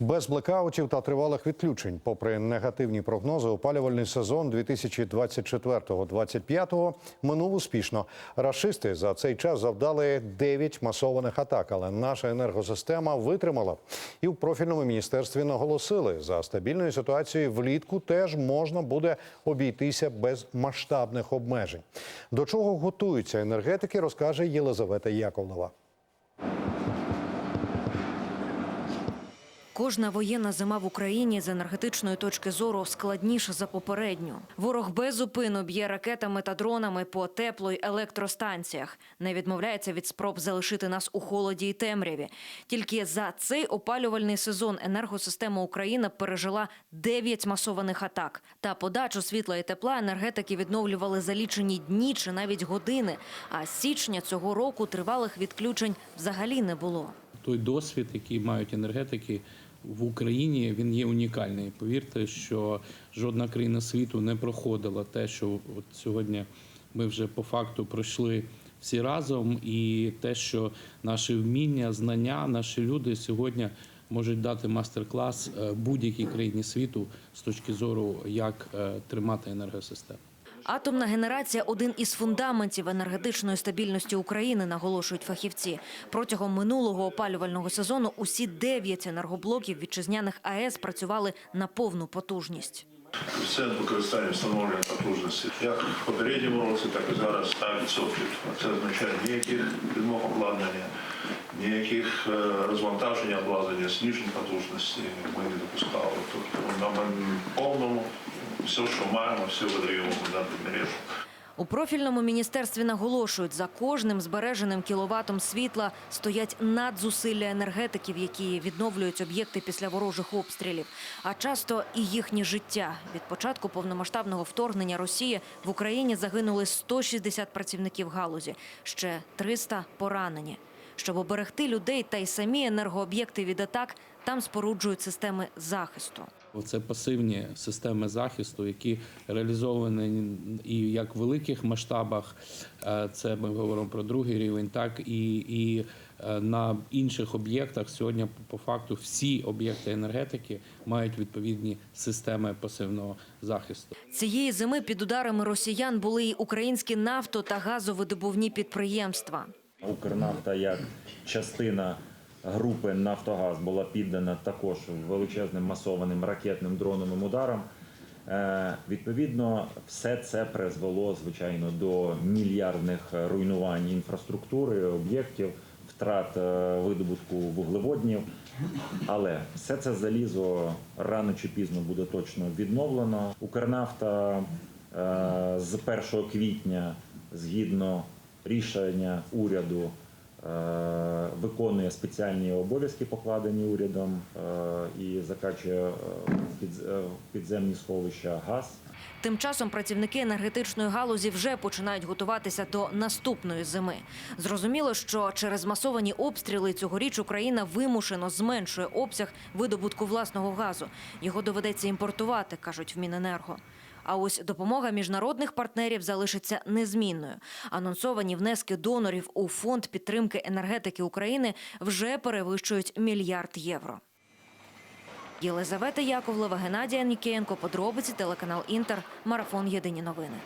Без блекаутів та тривалих відключень, попри негативні прогнози, опалювальний сезон 2024-2025 минув успішно. Рашисти за цей час завдали 9 масованих атак, але наша енергосистема витримала. І в профільному міністерстві наголосили, за стабільної ситуації влітку теж можна буде обійтися без масштабних обмежень. До чого готуються енергетики, розкаже Єлизавета Яковлева. Кожна воєнна зима в Україні з енергетичної точки зору складніша за попередню. Ворог без зупину б'є ракетами та дронами по тепло- й електростанціях. Не відмовляється від спроб залишити нас у холоді й темряві. Тільки за цей опалювальний сезон енергосистема України пережила 9 масованих атак. Та подачу світла і тепла енергетики відновлювали за лічені дні чи навіть години. А з січня цього року тривалих відключень взагалі не було. той досвід, який мають енергетики в Україні, він є унікальний. Повірте, що жодна країна світу не проходила те, що от сьогодні ми вже по факту пройшли всі разом, і те, що наші вміння, знання, наші люди сьогодні можуть дати мастер-клас е, будь-якій країні світу з точки зору, як е, тримати енергосистему. Атомна генерація один із фундаментів енергетичної стабільності України, наголошують фахівці. Протягом минулого опалювального сезону усі дев'ять енергоблоків вітчизняних АЕС працювали на повну потужність. Коефіцієнт використання встановлення потужності як в попередньому році, так і зараз 100%. Це означає ніяких відмов обладнання, ніяких е, розвантажень обладнання, знижень потужності ми не допускали. Тобто на повному все, що маємо, все видаємо в мережу. У профільному міністерстві наголошують, за кожним збереженим кіловатом світла стоять надзусилля енергетиків, які відновлюють об'єкти після ворожих обстрілів, а часто і їхнє життя. Від початку повномасштабного вторгнення Росії в Україні загинули 160 працівників галузі, ще 300 поранені. Щоб оберегти людей та й самі енергооб'єкти від атак, там споруджують системи захисту. Це пасивні системи захисту, які реалізовані і як в великих масштабах, е, це ми говоримо про другий рівень, так і, і е, на інших об'єктах. Сьогодні по факту всі об'єкти енергетики мають відповідні системи пасивного захисту. Цієї зими під ударами росіян були й українські нафто та газовидобувні підприємства. Укрнафта як частина групи Нафтогаз була піддана також величезним масованим ракетним дроновим ударам. Е, Відповідно, все це призвело звичайно до мільярдних руйнувань інфраструктури, об'єктів, втрат е, видобутку вуглеводнів. Але все це залізо рано чи пізно буде точно відновлено. Укрнафта е, з 1 квітня, згідно рішення уряду, виконує спеціальні обов'язки, покладені урядом, е, і закачує е, в е, підземні сховища газ. Тим часом працівники енергетичної галузі вже починають готуватися до наступної зими. Зрозуміло, що через масовані обстріли цьогоріч Україна вимушено зменшує обсяг видобутку власного газу. Його доведеться імпортувати, кажуть в Міненерго. А ось допомога міжнародних партнерів залишиться незмінною. Анонсовані внески донорів у фонд підтримки енергетики України вже перевищують мільярд євро. Єлизавета Яковлева, Геннадія Нікієнко, подробиці телеканал Інтер, марафон Єдині новини.